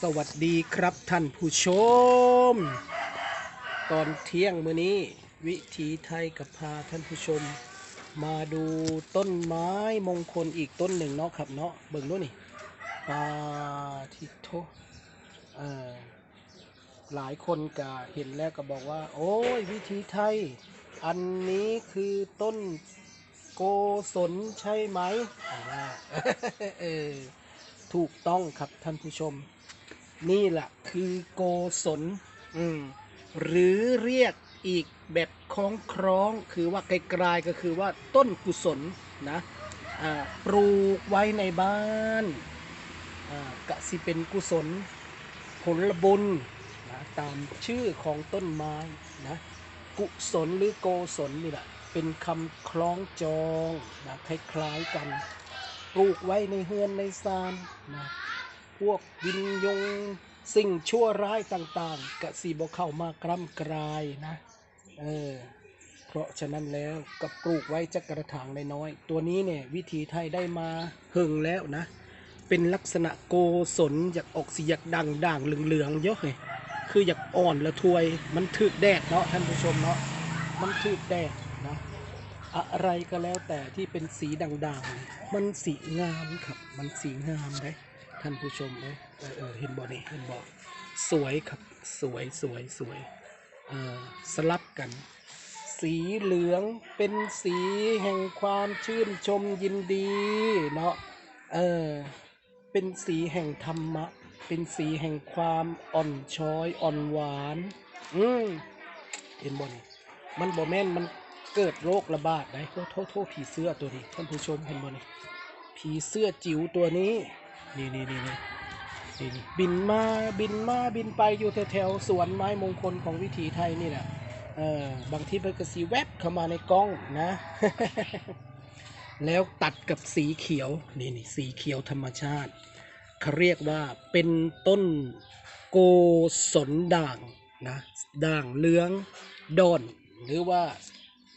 สวัสดีครับท่านผู้ชม ตอนเที่ยงมื้อนี้วิถีไทยกับพาท่านผู้ชม มาดูต้นไม้มงคลอีกต้นหนึ่งเนาะครับเนาะเบิ่งดูนี่ปาทิโทเอ่อหลายคนก็เห็นแล้วก็บอกว่า โอ้ยวิถีไทย อันนี้คือต้นโกศลใช่ไหมอ่าเออถูกต้องครับท่านผู้ชม นี่แหละคือโกศลอืมหรือเรียกอีกแบบคล้องคล้องๆคือว่าไกลๆก็คือว่าต้นกุศลนะอ่าปลูกไว้ในบ้านอ่ากะสิเป็นกุศลผลบุญนะตามชื่อของต้นไม้นะกุศลหรือโกศลนี่แหละเป็นคำคล้องจองนะคล้ายๆกัน ปลูกไว้ในเฮือนในซานนะ พวกวิญญงสิ่งชั่วร้ายต่างๆกะสีบเข้ามากร่ำกรายนะเออเพราะฉะนั้นแล้วก็ปลูกไว้จักระถางน้อยๆตัวนี้เนี่ยวิถีไทยได้มาหึงแล้วนะ เป็นลักษณะโกศลอยากออกสีอยากด่างด่างเหลืองๆเยอะเลยคืออยากอ่อนละทวย มันถึกแดดเนาะท่านผู้ชมเนาะมันถึกแดดนะอะไรก็แล้วแต่ที่เป็นสีด่างๆ มันสีงามครับ มันสีงามเลย ท่านผู้ชมเลยเออเออเห็นบ่นี่เห็นบ่สวยครับสวยสวยสวยเออสลับกัน สีเหลืองเป็นสีแห่งความชื่นชมยินดีเนาะเออเป็นสีแห่งธรรมะ เป็นสีแห่งความอ่อนช้อยอ่อนหวาน อืมเห็นบ่นี่มันบ่แม่นมันเกิดโรคระบาดได้โทษโทษโทษผีเสื้อตัวนี้ท่านผู้ชมเห็นบ่นี่ผีเสื้อจิ๋วตัวนี้ นี่นี่นี่นี่นี่บินมาบินมาบินไปอยู่แถวๆสวนไม้มงคลของวิถีไทยนี่แหละเออบางทีมันก็สีแวบเข้ามาในกล้องนะ แล้วตัดกับสีเขียวนี่นี่สีเขียวธรรมชาติเขาเรียกว่าเป็นต้นโกศลด่างนะด่างเหลืองดอนหรือว่า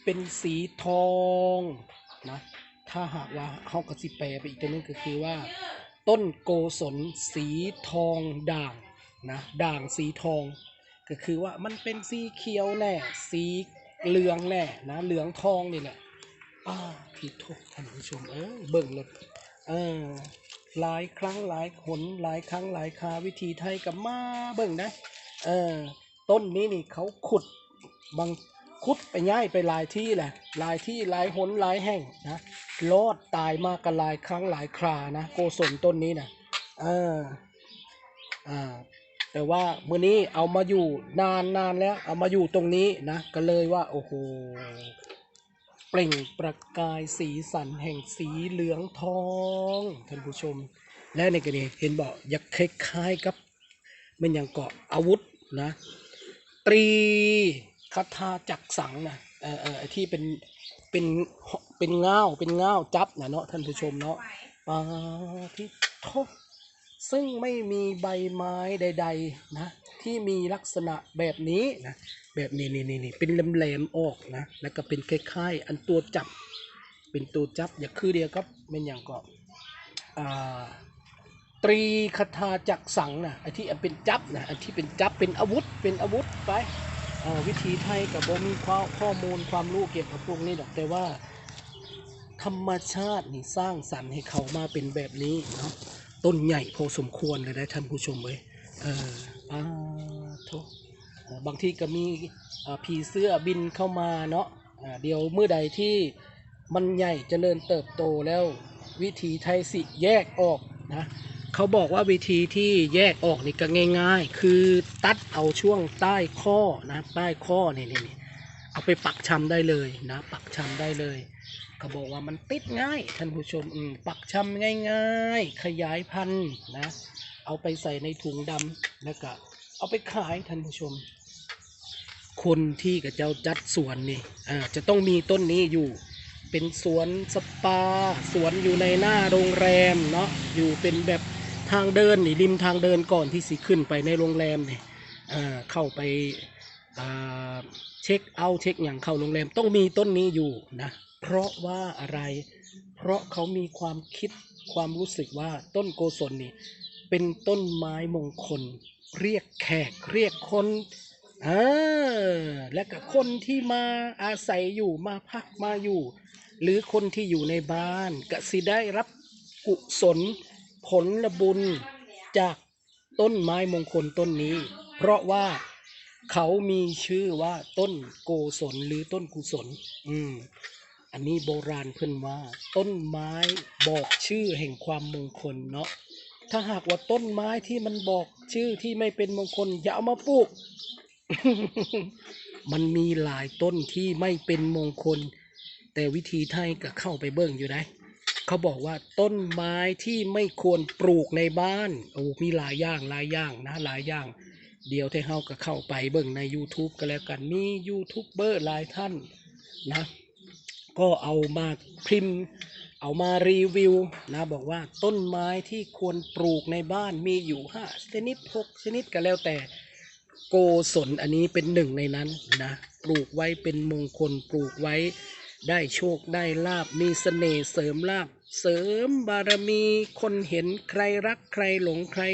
เป็นสีทองนะถ้าหากว่าเขากระสิแปลไปอีกตัวนึงก็คือว่า ต้นโกศลสีทองด่างนะด่างสีทอง ก็คือว่ามันเป็นสีเขียวแน่สีเหลืองแน่นะเหลืองทองนี่แหละอ้าผิดทุกท่านผู้ชมเออเบิ่งเลยเออหลายครั้งหลายหนหลายครั้งหลายคาวิธีไทยกับมาเบิ่งนะเออต้นนี้นี่เขาขุดบาง ขุดไปง่ายไปหลายที่แหละหลายที่หลายหนหลายแห่งนะรอดตายมากกันหลายครั้งหลายครานะโกศลต้นนี้นะเอออ่าแต่ว่ามื้อนี้เอามาอยู่นานนานแล้ว เอามาอยู่ตรงนี้นะก็เลยว่าโอ้โหเปล่งประกายสีสันแห่งสีเหลืองทองท่านผู้ชม และในกรณีเห็นบอกยากคล้ายๆกับมันอย่างเกาะอาวุธนะ ตรี คาถาจักสังนะเออเออไอที่เป็นเป็นเป็นเงาเป็นเงาจับนะเนาะท่านผู้ชมเนาะปาทิโทซึ่งไม่มีใบไม้ใด ๆ นะ ที่มีลักษณะแบบนี้นะแบบนี้นี่นี่เป็นแหลมๆออกนะ แล้วก็เป็นคล้ายๆ อันตัวจับ เป็นตัวจับ อย่าคือเดียวครับเป็นอย่างก็ตรีคาถาจักสังนะไอ้ที่เป็นจับนะไอ้ที่เป็นจับเป็นอาวุธเป็นอาวุธไป วิธีไทยกับบ่มีความข้อมูลความรู้เกี่ยวกับพวกนี้ดอกแต่ว่า ธรรมชาตินี่สร้างสรรค์ให้เขามาเป็นแบบนี้เนาะต้นใหญ่พอสมควรเลยนะท่านผู้ชมเว้ยเอออ่าโทเอ่อบางทีก็มีผีเสื้อบินเข้ามาเนาะเดี๋ยวเมื่อใดที่มันใหญ่เจริญเติบโตแล้ววิธีไทยสิแยกออกนะ เขาบอกว่าวิธีที่แยกออกนี่ก็ง่าย ๆ คือตัดเอาช่วงใต้ข้อนะใต้ข้อนี่นี่นี่เอาไปปักชำได้เลยนะ ปักชำได้เลยเขาบอกว่ามันติดง่ายท่านผู้ชมอืมปักชำง่าย ๆ ขยายพันธุ์นะ เอาไปใส่ในถุงดำแล้วก็เอาไปขายท่านผู้ชม คนที่กับเจ้าจัดสวนนี่อ่าจะต้องมีต้นนี้อยู่เป็นสวนสปา สวนอยู่ในหน้าโรงแรมเนาะอยู่เป็นแบบ ทางเดินนี่ริมทางเดินก่อนที่สิขึ้นไปในโรงแรมเนี่อ่าเข้าไปเช็คเอาเช็คอย่างเข้าโรงแรมต้องมีต้นนี้อยู่นะเพราะว่าอะไร เพราะเขามีความคิดความรู้สึกว่าต้นโกศลนี่เป็นต้นไม้มงคล เรียกแขกเรียกคนเออและกับคนที่มาอาศัยอยู่มาพักมาอยู่ หรือคนที่อยู่ในบ้านก็สิได้รับกุศล ผลบุญจากต้นไม้มงคลต้นนี้ เพราะว่าเขามีชื่อว่าต้นโกศลหรือต้นกุศล อืม อันนี้โบราณเพิ่อนว่า ต้นไม้บอกชื่อแห่งความมงคลเนาะ ถ้าหากว่าต้นไม้ที่มันบอกชื่อที่ไม่เป็นมงคลอย่าเอามาปลูก มันมีหลายต้นที่ไม่เป็นมงคล แต่วิธีไทยก็เข้าไปเบิ่งอยู่นะ เขาบอกว่าต้นไม้ที่ไม่ควรปลูกในบ้านโอ้มีหลายอย่างหลายอย่างนะหลายอย่าง เดี๋ยวที่เฮาก็เข้าไปเบิ่งใน YouTube ก็แล้วกันมียูทูบเบอร์หลายท่านนะก็เอามาพิมพ์ เอามารีวิวนะบอกว่าต้นไม้ที่ควรปลูกในบ้านมีอยู่ห้าชนิดหกชนิดก็แล้วแต่โกศลอันนี้เป็นหนึ่งในนั้นนะปลูกไว้เป็นมงคลปลูกไว้ได้โชคได้ลาบมีเสน่ห์เสริมลาบ เสริมบารมีคนเห็นใครรักใครหลงใคร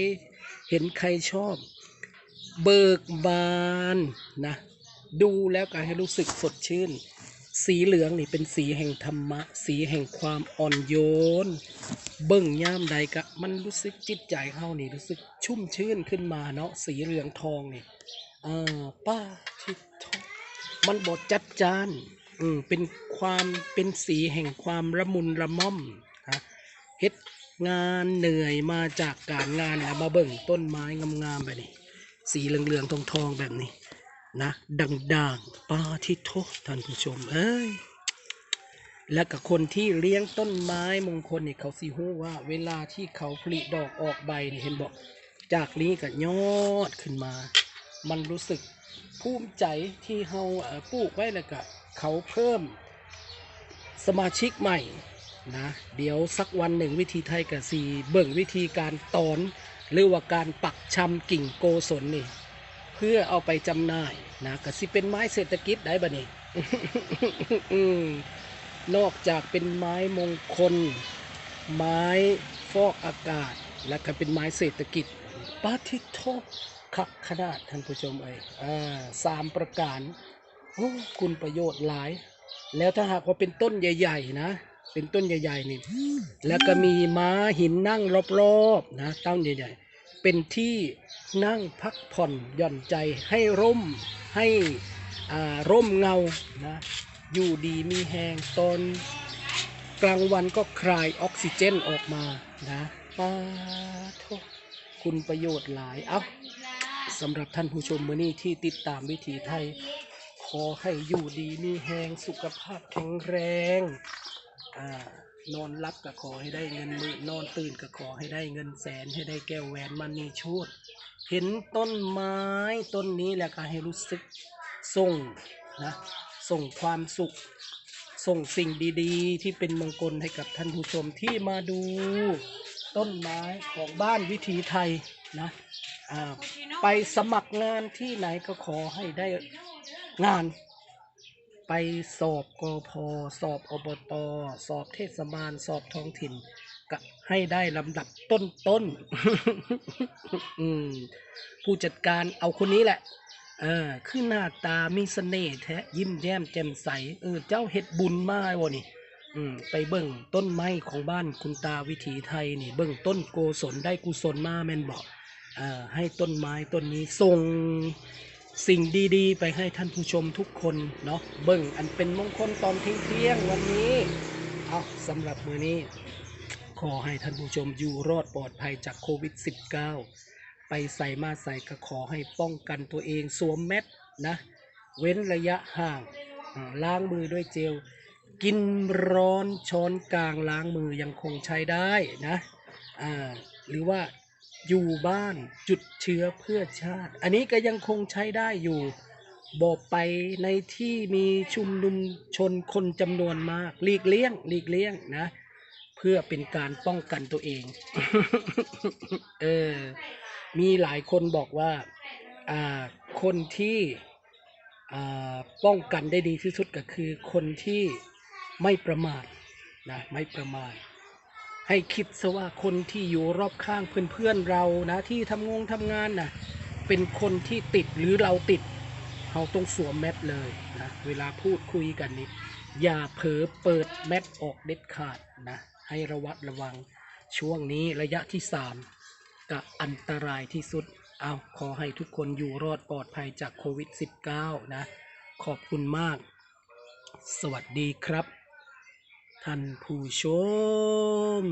เห็นใครชอบ เบิกบานนะ ดูแล้วก็ให้รู้สึกสดชื่น สีเหลืองนี่เป็นสีแห่งธรรมะ สีแห่งความอ่อนโยน เบิ่งย่ามใดก็มันรู้สึกจิตใจเฮานี่รู้สึกชุ่มชื่นขึ้นมาเนาะสีเหลืองทองนี่อ่าป้าทิดทองมันบดจัดจาน อืมเป็นความเป็นสีแห่งความระมุนระม่อมฮะเฮ็ดงานเหนื่อยมาจากการงานแล้วมาเบิ่งต้นไม้งามๆแบบนี้ สีเหลืองๆทองๆแบบนี้ นะดังๆป้าที่โทท่านผู้ชม เอ้ยและกับคนที่เลี้ยงต้นไม้มงคลเนี่ยเขาสิฮู้ว่า เวลาที่เขาผลิดอกออกใบนี่เห็นบอกจากนี้ก็ยอดขึ้นมา มันรู้สึกภูมิใจที่เฮาเอ่อปลูกไว้แล้วก็ เขาเพิ่มสมาชิกใหม่นะเดี๋ยวสักวันหนึ่งวิธีไทยกับสีเบิ่งวิธีการตอน หรือว่าการปักชำกิ่งโกศลนี่ เพื่อเอาไปจำหน่ายนะก็สิเป็นไม้เศรษฐกิจได้บะนี่อืมนอกจากเป็นไม้มงคล ไม้ฟอกอากาศ และก็เป็นไม้เศรษฐกิจปาทิโทคักขนาดท่านผู้ชมเอ้ยอสามประการ โอ้คุณประโยชน์หลาย แล้วถ้าหากว่าเป็นต้นใหญ่ ๆ นะ เป็นต้นใหญ่ๆนี่ แล้วก็มีม้าหินนั่งรอบๆนะต้นใหญ่ ๆ เป็นที่นั่งพักผ่อนหย่อนใจให้ร่มให้ร่มเงานะอยู่ดีมีแหงตอนกลางวันก็คลายออกซิเจนออกมานะปาโทคุณประโยชน์หลาย เอาสำหรับท่านผู้ชมมือนี้ที่ติดตามวิถีไทย อให้อยู่ดีมีแหงสุขภาพแข็งแรงอ่านอนรับก็ขอให้ได้เงินมื่นอนตื่นก็ขอให้ได้เงินแสนให้ได้แก้วแหวนมันมีโชดเห็นต้นไม้ต้นนี้แล้วก็ให้รู้สึกส่งนะส่งความสุข ส่งสิ่งดีๆ ที่เป็นมงคลให้กับท่านผู้ชมที่มาดูต้นไม้ของบ้านวิถีไทยนะไปสมัครงานที่ไหนก็ขอให้ได้ งาน ไปสอบกพสอบอบตสอบเทศบาล สอบท้องถิ่นก็ให้ได้ลำดับต้นๆอืมผู้จัดการเอาคนนี้แหละ เออคือหน้าตามีเสน่ห์แท้ยิ้มแย้มแจ่มใส เออ เจ้าเฮ็ดบุญมากวะนี่อืมไปเบิ่งต้นไม้ของบ้านคุณตาวิถีไทยนี่ เบิ่งต้นโกศลได้กุศลมาแม่นบอกเอ่อให้ต้นไม้ต้นนี้ส่ง สิ่งดีๆ ไปให้ท่านผู้ชมทุกคนเนาะเบิ่งอันเป็นมงคลตอนเที่ยงวันนี้ เอาสำหรับมือนี้ ขอให้ท่านผู้ชมอยู่รอดปลอดภัยจากโควิด -19 ไปใส่มาใส่ก็ขอให้ป้องกันตัวเองสวมแมสนะ เว้นระยะห่างล้างมือด้วยเจล กินร้อนช้อนกลางล้างมือยังคงใช้ได้นะอ่าหรือว่า อยู่บ้านจุดเชื้อเพื่อชาติ อันนี้ก็ยังคงใช้ได้อยู่บอกไปในที่มีชุมนุมชนคนจำนวนมากหลีกเลี่ยงหลีกเลี่ยงนะ เพื่อเป็นการป้องกันตัวเอง เออ มีหลายคนบอกว่า อ่า คนที่ อ่า ป้องกันได้ดีที่สุดก็คือคนที่ไม่ประมาทนะ ไม่ประมาท ให้คิดซะว่าคนที่อยู่รอบข้างเพื่อนๆเรานะ ที่ทำงงทำงานนะเป็นคนที่ติดหรือเราติดเราต้องสวมแมสเลยนะเวลาพูดคุยกันนี่อย่าเผลอเปิดแมสออกเด็ดขาดนะให้ระวัดระวังช่วงนี้ระยะที่สามก็อันตรายที่สุดเอาขอให้ทุกคนอยู่รอดปลอดภัยจากโควิด -19 นะ ขอบคุณมาก สวัสดีครับ ท่านผู้ชม